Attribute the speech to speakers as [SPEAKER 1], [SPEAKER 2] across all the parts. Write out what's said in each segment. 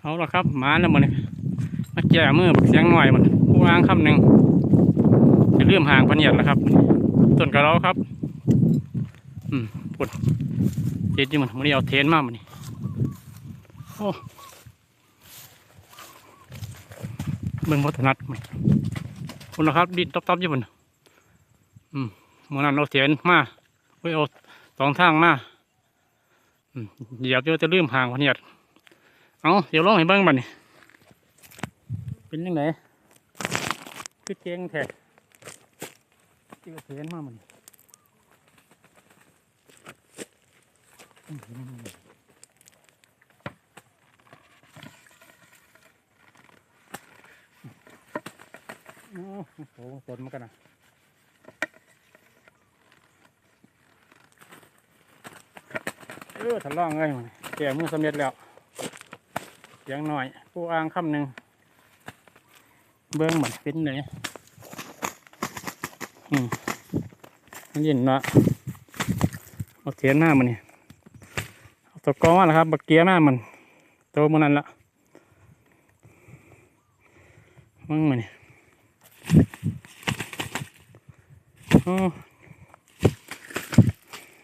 [SPEAKER 1] เอาละครับมาแล้วมันมาแก่มือบักเสียงหน่อยมันผู้อ้างคำหนึ่งจะเลื่อมห่างพะเนียดแล้วครับต้นกระเราครับ อืมปวดเจ็ดอยู่มันมันนี้เอาเทนมากมันนี่โอ้เบิ่งวัฒนัดมันคุณละครับดินต๊อบๆอยู่มันอืมมันนั้นเอาเทนมาเว้ยเอาสองทางมาอืมเหยียบเดี๋ยวจะเลื่อมห่างพะเนียด เอาเดี๋ยวลองให้เบิ่งบัดนี่เป็นยังไงคือเก่งแท้ที่เห็นมามันโอ้โหฝนมากันนะเออทะลองเลยมันแก่มือสำเร็จแล้ว สียงหน่อย ผู้อ้างคำหนึ่งเบิ้องเหมือนเป็นเลยอืมมันเย็นเนาะเอาเทียนหน้ามันนี่เอาตัวกอมาแล้วครับ บักเกียร์หน้ามันโตมันนั่นละมึงมันนี่โอ้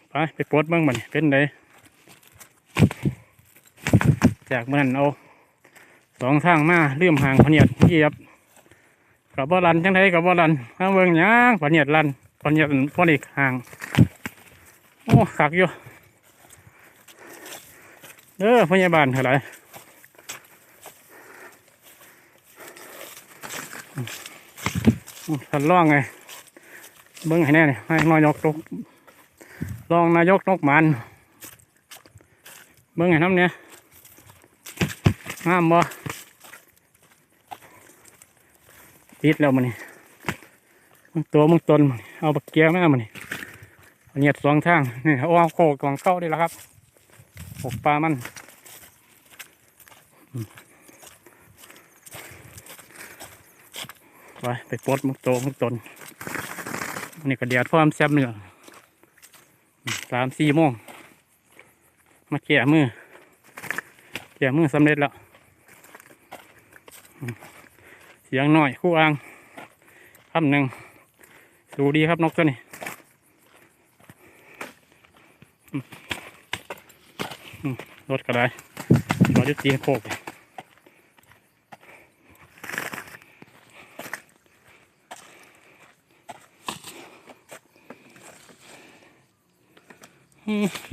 [SPEAKER 1] ไปไปปลดเบิ้งมันนี่เป็นไดจากมันนั่นเอา องทางมาเลื่อมห่างพเนียดเหยียบกับบ่รันจังไดกับบ่รันมาเบิ่งหยังพเนียดรันพเนียดพอดีห่างโอ้ขักอยู่เด้อพยาบาลเท่าไหร่ทันล่องไงเบิ่งให้แน่นี่ให้นายกนกลองนายกนกมัน เบิ่งให้น้ำเนี่ยงามบ่ ติดแล้วมันนี่มึงตัวมึงตนเอาบักเกียร์มามันนี่เหยียดสองทางนี่เอาโคกของเข้าได้แล้วครับหกปลามันไปไปปลดมึงโตมึงตนนี่ก็เดียดพร้อมแซ่บเนือสามสี่โมงมาแก่มือแก่มือสำเร็จแล้ว เสียงหน่อยคู่อ่างคำหนึ่งดูดีครับนกตัวนี้รถก็ได้รถยุตีโคก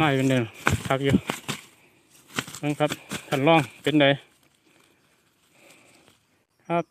[SPEAKER 1] น่ายเป็นเดิมพักอยู่นั่นครับท่านรองเป็นไงครับ